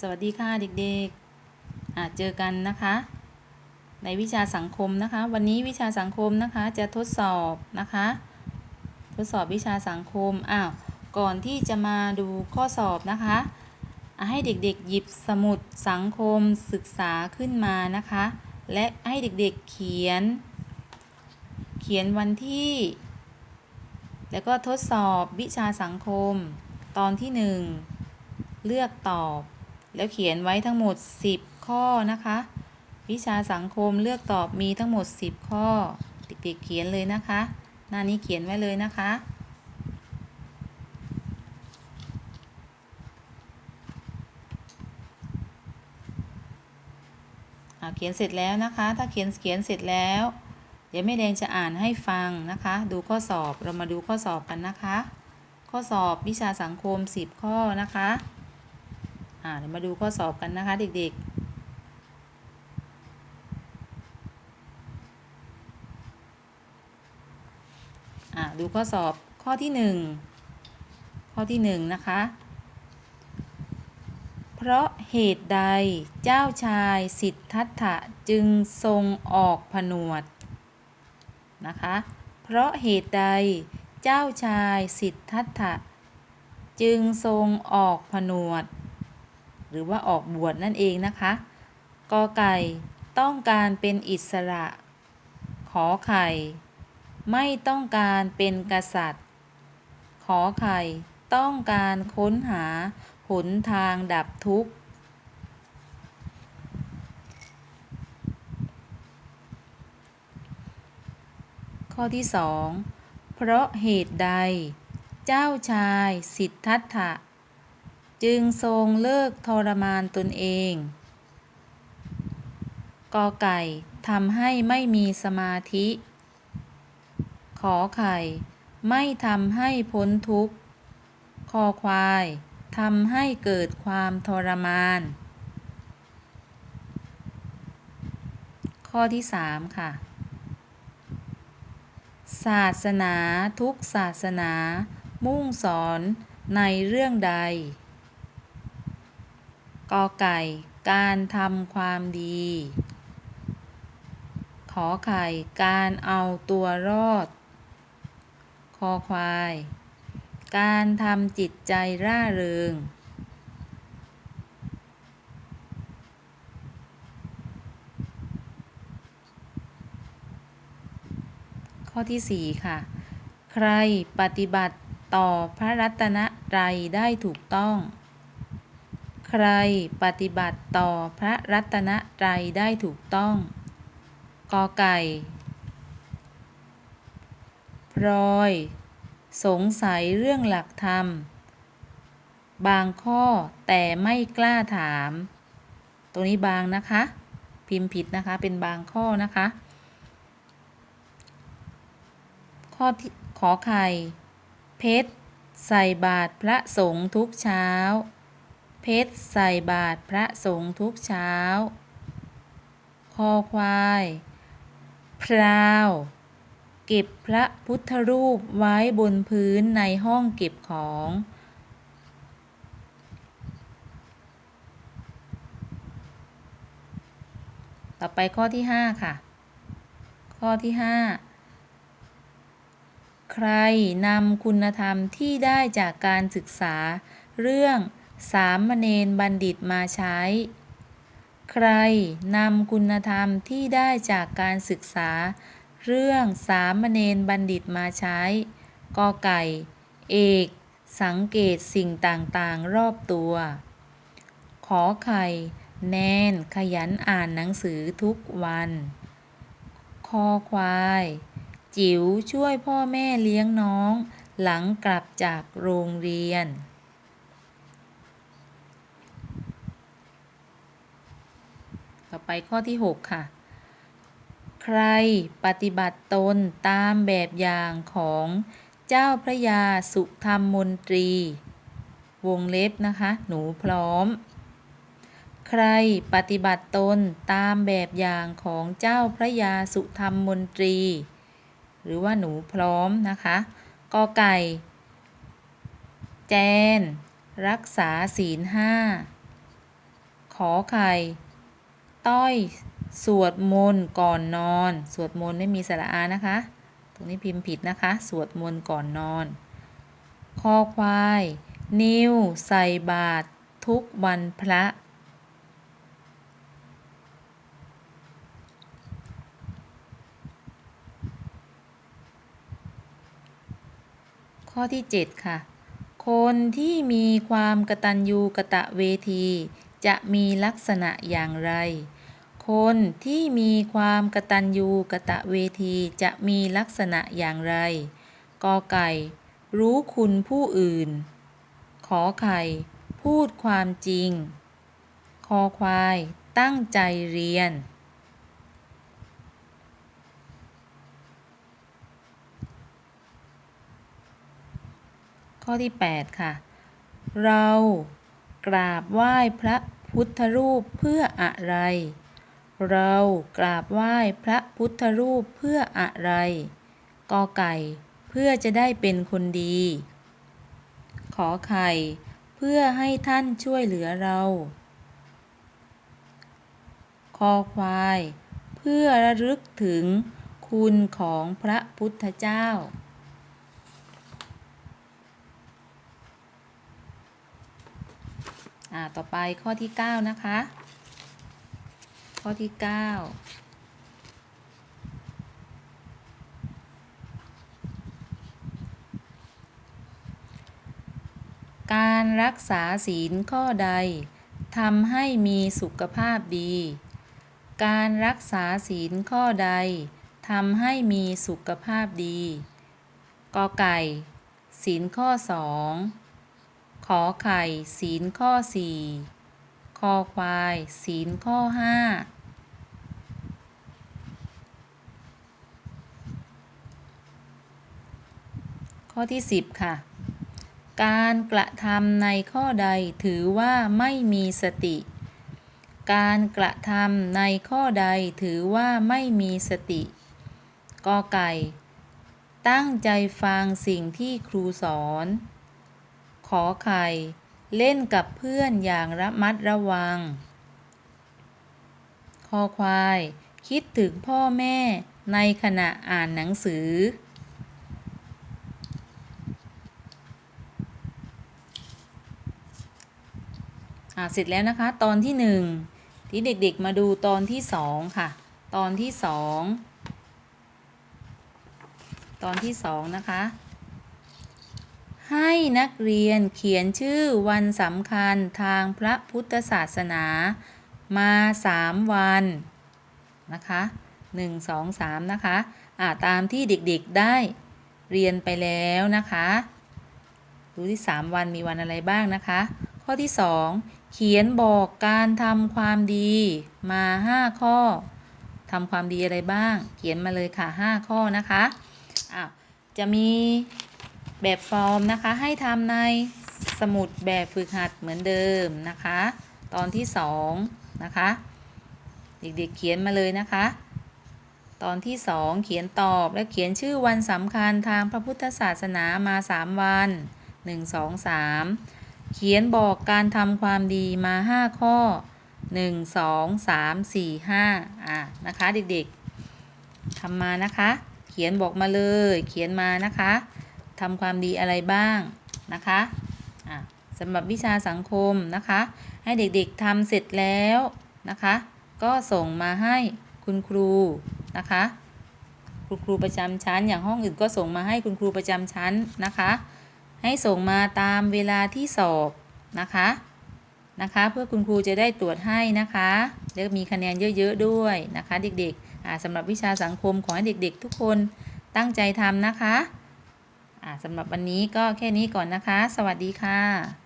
สวัสดีค่ะเด็กๆเจอกันนะคะ ในวิชาสังคมนะคะ วันนี้วิชาสังคมนะคะจะทดสอบนะคะ ทดสอบวิชาสังคมอ้าวก่อนที่จะมาดูข้อสอบนะคะอะให้เด็กๆหยิบสมุดสังคมศึกษาขึ้นมานะคะ และให้เด็กๆเขียน เขียนวันที่ แล้วก็ทดสอบวิชาสังคม ตอนที่หนึ่งเลือกตอบ แล้วเขียนไว้ทั้งหมด 10 ข้อนะคะ วิชาสังคมเลือกตอบมีทั้งหมด 10 ข้อเด็กๆเขียนเลยนะคะ หน้านี้เขียนไว้เลยนะคะอ่าเขียนเสร็จแล้วนะคะ ถ้าเขียนเขียนเสร็จแล้ว เดี๋ยวแม่แดงจะอ่านให้ฟังนะคะ ดูข้อสอบ เรามาดูข้อสอบกันนะคะ ข้อสอบวิชาสังคม 10 ข้อนะคะ อ่าเดี๋ยวมาดูข้อสอบกันนะคะเด็กๆอาดูข้อสอบข้อที่ 1 ข้อที่ 1 นะคะ เพราะเหตุใดเจ้าชายสิทธัตถะจึงทรงออกผนวดนะคะ เพราะเหตุใดเจ้าชายสิทธัตถะจึงทรงออกผนวด หรือว่าออกบวชนั่นเองนะคะกอไก่ต้องการเป็นอิสระ ขอไข่ ไม่ต้องการเป็นกษัตริย์ ขอไข่ ต้องการค้นหาหนทางดับทุกข์ข้อที่สองเพราะเหตุใด เจ้าชายสิทธัตถะ จึงทรงเลิกทรมานตนเอง กอไก่ทำให้ไม่มีสมาธิ ขอไข่ ไม่ทำให้พ้นทุกข์ คอควายทำให้เกิดความทรมาน ข้อที่ 3 ค่ะ ศาสนาทุกศาสนามุ่งสอนในเรื่องใด กอไก่ การทำความดี ขอไข่ การเอาตัวรอด คอควาย การทำจิตใจร่าเริง ข้อที่4ค่ะ ใครปฏิบัติต่อพระรัตนตรัยได้ถูกต้อง ใครปฏิบัติต่อพระรัตนตรัยได้ถูกต้อง กอไก่พลอย สงสัยเรื่องหลักธรรม บางข้อแต่ไม่กล้าถาม ตรงนี้บางนะคะ พิมพ์ผิดนะคะ เป็นบางข้อนะคะ ข้อที่ขอไข่ เพชร ใส่บาตรพระสงฆ์ทุกเช้า เพชรใส่บาตรพระสงฆ์ทุกเช้า คอควาย พราว เก็บพระพุทธรูปไว้บนพื้นในห้องเก็บของ ต่อไปข้อที่5ค่ะ ข้อที่5ใครนำคุณธรรมที่ได้จากการศึกษาเรื่อง สามเณรบัณฑิตมาใช้ ใครนำคุณธรรมที่ได้จากการศึกษา เรื่องสามเณรบัณฑิตมาใช้กอไก่ เอก สังเกตสิ่งต่างๆรอบตัว ขอไข่ แนนขยันอ่านหนังสือทุกวัน คอควาย จิ๋วช่วยพ่อแม่เลี้ยงน้อง หลังกลับจากโรงเรียน ต่อ ไปข้อที่ 6 ค่ะ ใครปฏิบัติตนตามแบบอย่างของเจ้าพระยาสุธรรมมนตรี วงเล็บนะคะ หนูพร้อม ใครปฏิบัติตนตามแบบอย่างของเจ้าพระยาสุธรรมมนตรี หรือว่าหนูพร้อมนะคะกอไก่ แจน รักษาศีลห้าขอไข่ ต้อยสวดมนต์ก่อนนอน สวดมนต์ไม่มีสระอานะคะ ตรงนี้พิมพ์ผิดนะคะ สวดมนต์ก่อนนอน คอควาย นิวใส่บาตรทุกวันพระ ข้อที่ 7 ค่ะ คนที่มีความกตัญญูกะตะเวที จะมีลักษณะอย่างไร คนที่มีความกตัญญูกะตะเวทีจะมีลักษณะอย่างไร กอไก่ รู้คุณผู้อื่น ขอไข่ พูดความจริง คอควาย ตั้งใจเรียนข้อที่ 8 ค่ะ เรา กราบไหว้พระพุทธรูปเพื่ออะไร เรากราบไหว้พระพุทธรูปเพื่ออะไรกอไก่ เพื่อจะได้เป็นคนดี ขอไข่ เพื่อให้ท่านช่วยเหลือเรา คอควาย เพื่อระลึกถึงคุณของพระพุทธเจ้า อ่าต่อไปข้อที่9นะคะ ข้อที่9การรักษาศีลข้อใดทำให้มีสุขภาพดี การรักษาศีลข้อใดทำให้มีสุขภาพดี กอไก่ ศีลข้อ2 ขอไข่ศีลข้อ4คอควายศีลข้อ5ข้อที่ 10 ค่ะ การกระทำในข้อใดถือว่าไม่มีสติ การกระทำในข้อใดถือว่าไม่มีสติกอไก่ ตั้งใจฟังสิ่งที่ครูสอน ขอไข่ เล่นกับเพื่อนอย่างระมัดระวัง คอควาย คิดถึงพ่อแม่ในขณะอ่านหนังสือ อ่าเสร็จแล้วนะคะ ตอนที่หนึ่งที่เด็กๆมาดูตอนที่สองค่ะ ตอนที่สองตอนที่สองนะคะ ให้นักเรียนเขียนชื่อวันสำคัญทางพระพุทธศาสนา มาสามวันนะคะหนึ่งสองสามนะคะอ่าตามที่เด็กๆได้เรียนไปแล้วนะคะดูที่ 3 วันมีวันอะไรบ้างนะคะ ข้อที่ 2 เขียนบอกการทำความดีมา 5 ข้อทำความดีอะไรบ้าง เขียนมาเลยค่ะ 5 ข้อนะคะอ้าวจะมี แบบฟอร์มนะคะ ให้ทำในสมุดแบบฝึกหัดเหมือนเดิมนะคะ ตอนที่2นะคะ เด็กๆเขียนมาเลยนะคะ ตอนที่2เขียนตอบและเขียนชื่อวันสำคัญทางพระพุทธศาสนามา3วัน1 2 3เขียนบอกการทำความดีมา5ข้อ1 2 3 4 5อะนะคะเด็กๆทำมานะคะ เขียนบอกมาเลย เขียนมานะคะ ทำความดีอะไรบ้างนะคะะสำหรับวิชาสังคมนะคะ ให้เด็กๆทำเสร็จแล้วนะคะ ก็ส่งมาให้คุณครูนะคะคุณครูประจำชั้น อย่างห้องอื่นก็ส่งมาให้คุณครูประจำชั้นนะคะ ให้ส่งมาตามเวลาที่สอบนะคะนะคะ เพื่อคุณครูจะได้ตรวจให้นะคะแล้วมีคะแนนเยอะๆด้วยนะคะ เด็กๆสำหรับวิชาสังคมขอให้เด็กๆ ทุกคนตั้งใจทำนะคะ สำหรับวันนี้ก็แค่นี้ก่อนนะคะ สวัสดีค่ะ